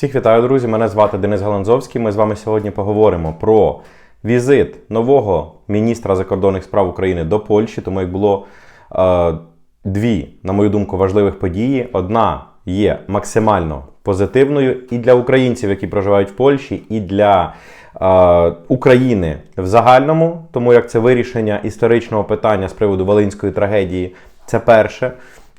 Всіх вітаю, друзі! Мене звати Денис Галанзовський. Ми з вами сьогодні поговоримо про візит нового міністра закордонних справ України до Польщі. Тому як було е, дві, на мою думку, важливих події. Одна є максимально позитивною і для українців, які проживають в Польщі, і для е, України в загальному, тому як це вирішення історичного питання з приводу Волинської трагедії. Це перше.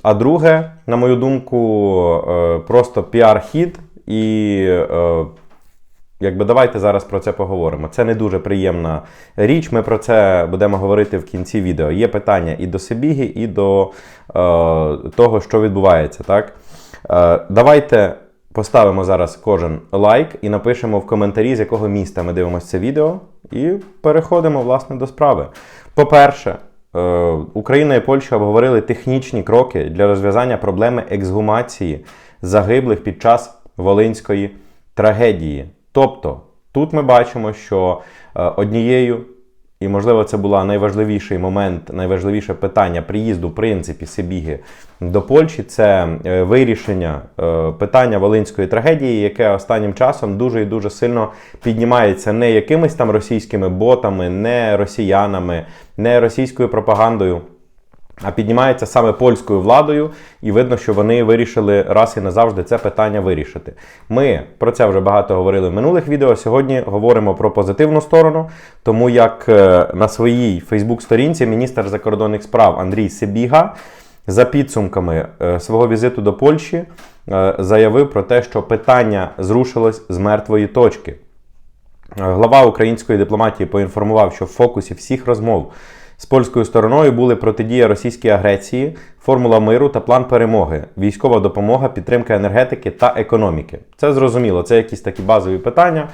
А друге, на мою думку, е, просто піар-хід і. е, Якби давайте зараз про це поговоримо. Це не дуже приємна річ. Ми про це будемо говорити в кінці відео. Є питання і до Сибіги, і до е, того, що відбувається. Так? Е, давайте поставимо зараз кожен лайк і напишемо в коментарі, з якого міста ми дивимося це відео, і переходимо власне до справи. По-перше, е, Україна і Польща обговорили технічні кроки для розв'язання проблеми ексгумації загиблих під час Волинської трагедії. Тобто, тут ми бачимо, що е, однією, і можливо, це була найважливіший момент, найважливіше питання приїзду, в принципі, Сибіги до Польщі це е, вирішення е, питання Волинської трагедії, яке останнім часом дуже і дуже сильно піднімається не якимись там російськими ботами, не росіянами, не російською пропагандою. А піднімається саме польською владою, і видно, що вони вирішили раз і назавжди це питання вирішити. Ми про це вже багато говорили в минулих відео. Сьогодні говоримо про позитивну сторону, тому як е, на своїй Фейсбук-сторінці міністр закордонних справ Андрій Сибіга за підсумками е, свого візиту до Польщі е, заявив про те, що питання зрушилось з мертвої точки. Глава української дипломатії поінформував, що в фокусі всіх розмов з польською стороною були протидія російській агресії, формула миру та план перемоги, військова допомога, підтримка енергетики та економіки. Це зрозуміло, це якісь такі базові питання,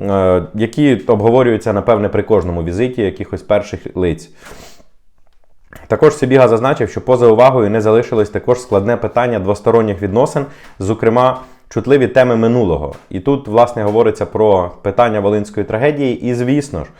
е, які обговорюються, напевне, при кожному візиті якихось перших лиць. Також Сибіга зазначив, що поза увагою не залишилось також складне питання двосторонніх відносин, зокрема, чутливі теми минулого. І тут, власне, говориться про питання Волинської трагедії. І, звісно ж,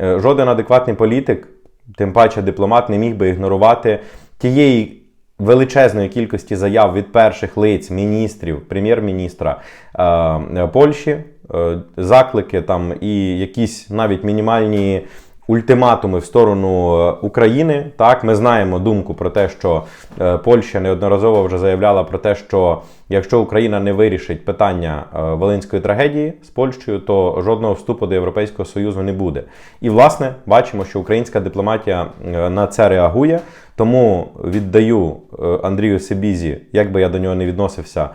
е, жоден адекватний політик тим паче дипломат не міг би ігнорувати тієї величезної кількості заяв від перших лиць міністрів, прем'єр-міністра е, Польщі, е, заклики там і якісь навіть мінімальні ультиматуми в сторону е, України. Так, ми знаємо думку про те, що е, Польща неодноразово вже заявляла про те, що якщо Україна не вирішить питання е, Волинської трагедії з Польщею, то жодного вступу до Європейського Союзу не буде. І власне бачимо, що українська дипломатія на це реагує. Тому віддаю Андрію Сибізі, як би я до нього не відносився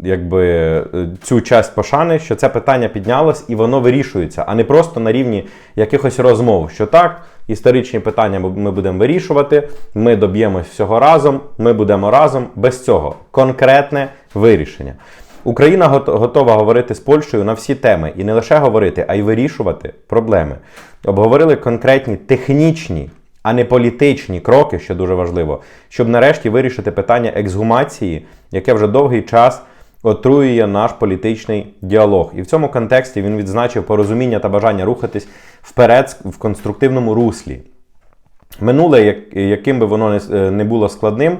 якби е, цю часть пошани, що це питання піднялось і воно вирішується, а не просто на рівні якихось розмов, що так, історичні питання ми будемо вирішувати, ми доб'ємось всього разом, ми будемо разом без цього. Конкретне вирішення. Україна готова говорити з Польщею на всі теми і не лише говорити, а й вирішувати проблеми. Обговорили конкретні технічні, а не політичні кроки, що дуже важливо, щоб нарешті вирішити питання ексгумації, яке вже довгий час отруює наш політичний діалог. І в цьому контексті він відзначив порозуміння та бажання рухатись вперед в конструктивному руслі. Минуле, яким би воно не було складним,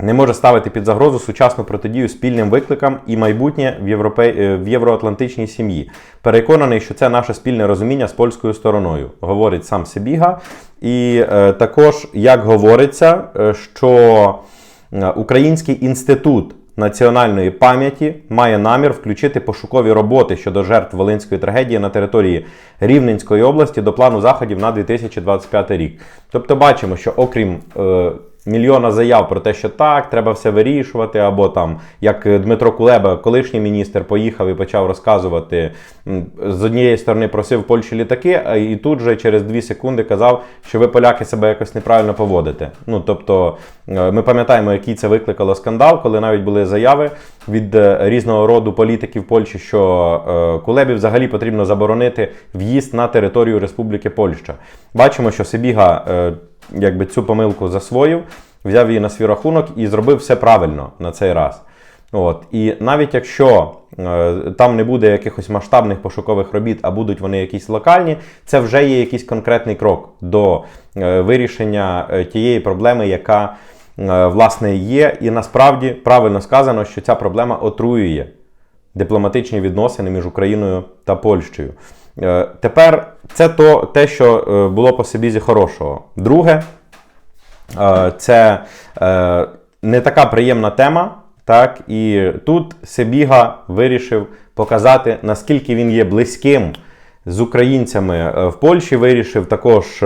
не може ставити під загрозу сучасну протидію спільним викликам і майбутнє в, європей... в євроатлантичній сім'ї. Переконаний, що це наше спільне розуміння з польською стороною, говорить сам Сибіга. І е, також, як говориться, е, що е, Український інститут національної пам'яті має намір включити пошукові роботи щодо жертв Волинської трагедії на території Рівненської області до плану заходів на 2025 рік. Тобто бачимо, що окрім е, мільйона заяв про те, що так, треба все вирішувати, або там, як Дмитро Кулеба, колишній міністр, поїхав і почав розказувати, з однієї сторони просив Польщі літаки, і тут же через дві секунди казав, що ви поляки себе якось неправильно поводите. Ну тобто е, ми пам'ятаємо, який це викликало скандал, коли навіть були заяви від е, різного роду політиків Польщі, що е, Кулебі взагалі потрібно заборонити в'їзд на територію Республіки Польща. Бачимо, що Сибіга якби цю помилку засвоїв, взяв її на свій рахунок і зробив все правильно на цей раз. От. І навіть якщо е, там не буде якихось масштабних пошукових робіт, а будуть вони якісь локальні, це вже є якийсь конкретний крок до е, вирішення е, тієї проблеми, яка е, власне є. І насправді правильно сказано, що ця проблема отруює дипломатичні відносини між Україною та Польщею. Е, Тепер це то, те, що е, було по Сибізі хорошого. Друге, е, це не така приємна тема. Так, і тут Себіга вирішив показати, наскільки він є близьким з українцями в Польщі. Вирішив також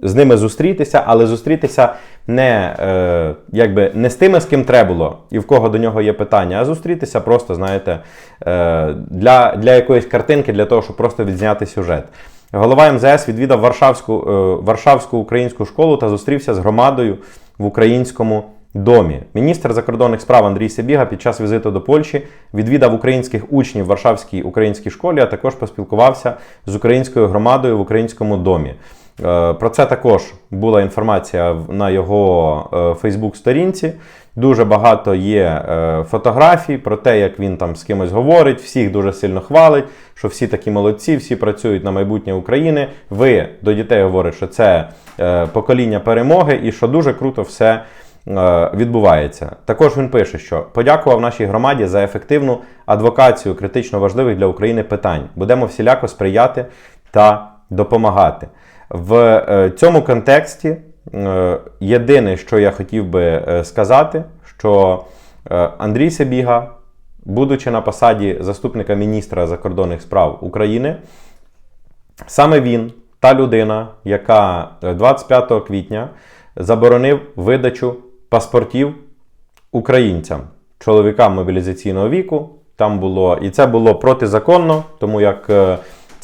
з ними зустрітися, але зустрітися не, е, якби, не з тими, з ким треба було, і в кого до нього є питання, а зустрітися просто, знаєте, е, для, для якоїсь картинки, для того, щоб просто відзняти сюжет. Голова МЗС відвідав Варшавську, е, Варшавську українську школу та зустрівся з громадою в українському домі. Міністр закордонних справ Андрій Себіга під час візиту до Польщі відвідав українських учнів в Варшавській українській школі, а також поспілкувався з українською громадою в українському домі. Е, Про це також була інформація на його Фейсбук-сторінці. Дуже багато є е, фотографій про те, як він там з кимось говорить, всіх дуже сильно хвалить, що всі такі молодці, всі працюють на майбутнє України. Ви до дітей говорите, що це е, покоління перемоги і що дуже круто все відбувається. Також він пише, що подякував нашій громаді за ефективну адвокацію критично важливих для України питань. Будемо всіляко сприяти та допомагати. В е, цьому контексті е, єдине, що я хотів би е, сказати, що Андрій Себіга, будучи на посаді заступника міністра закордонних справ України, Саме він, та людина, яка е, 25 квітня заборонив видачу паспортів українцям, чоловікам мобілізаційного віку. Там було, і це було протизаконно, тому як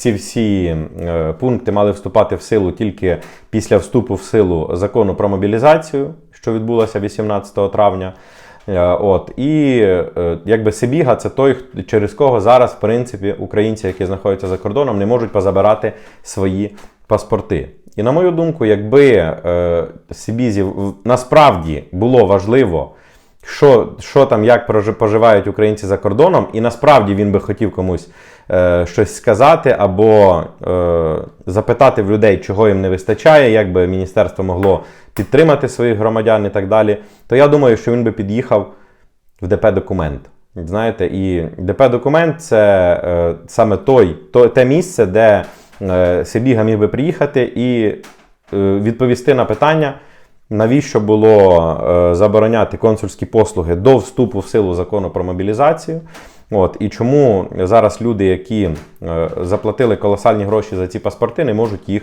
ці всі е, пункти мали вступати в силу тільки після вступу в силу закону про мобілізацію, що відбулося 18 травня. Е, От і е, якби Сибіга це той, через кого зараз, в принципі, українці, які знаходяться за кордоном, не можуть позабирати свої паспорти. І на мою думку, якби е, Сибізі насправді було важливо, що, що там, як поживають українці за кордоном, і насправді він би хотів комусь е, щось сказати або е, запитати в людей, чого їм не вистачає, як би міністерство могло підтримати своїх громадян і так далі, то я думаю, що він би під'їхав в ДП-документ. Знаєте, і ДП-документ це е, саме той, то, те місце, де е, Сибіга міг би приїхати і е, відповісти на питання, навіщо було е, забороняти консульські послуги до вступу в силу закону про мобілізацію. От, і чому зараз люди, які е, заплатили колосальні гроші за ці паспорти, не можуть їх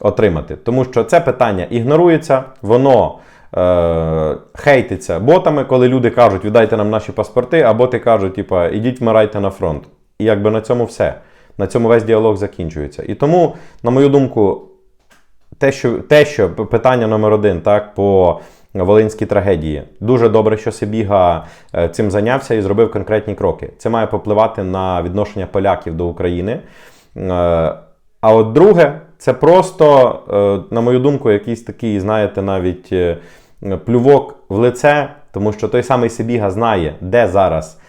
отримати. Тому що це питання ігнорується, воно е, хейтиться ботами, коли люди кажуть, віддайте нам наші паспорти, а боти кажуть, типа, ідіть вмирайте на фронт. І якби на цьому все. На цьому весь діалог закінчується. І тому, на мою думку, те, що, те, що питання номер один, так, по волинській трагедії. Дуже добре, що Сибіга е, цим зайнявся і зробив конкретні кроки. Це має попливати на відношення поляків до України. Е, А от друге, це просто, е, на мою думку, якийсь такий, знаєте, навіть плювок в лице, тому що той самий Сибіга знає, де зараз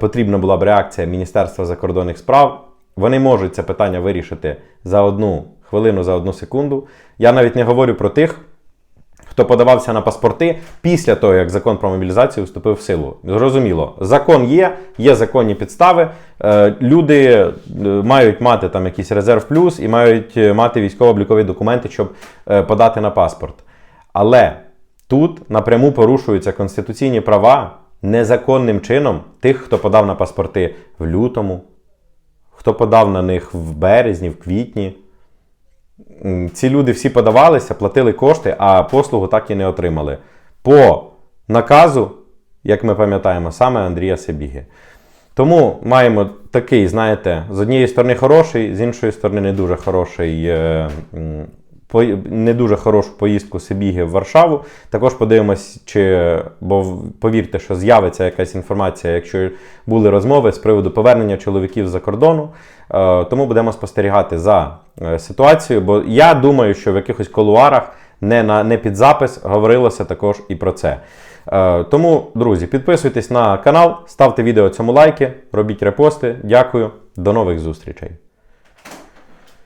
потрібна була б реакція Міністерства закордонних справ. Вони можуть це питання вирішити за одну хвилину, за одну секунду. Я навіть не говорю про тих, хто подавався на паспорти після того, як закон про мобілізацію вступив в силу. Зрозуміло, закон є, є законні підстави. Е, Люди е, мають мати там якийсь резерв плюс і мають е, мати військово-облікові документи, щоб подати на паспорт. Але тут напряму порушуються конституційні права незаконним чином тих, хто подав на паспорти в лютому, хто подав на них в березні, в квітні. Ці люди всі подавалися, платили кошти, а послугу так і не отримали. По наказу, як ми пам'ятаємо, саме Андрія Себіги. Тому маємо такий, знаєте, з однієї сторони хороший, з іншої сторони не дуже хороший. е, Не дуже хорошу поїздку Сибіги в Варшаву. Також подивимось, чи бо повірте, що з'явиться якась інформація, якщо були розмови з приводу повернення чоловіків з-за кордону. Е, Тому будемо спостерігати за е, ситуацією. Бо я думаю, що в якихось колуарах не на не під запис говорилося також і про це. Е, Тому, друзі, підписуйтесь на канал, ставте відео цьому лайки, робіть репости. Дякую, до нових зустрічей.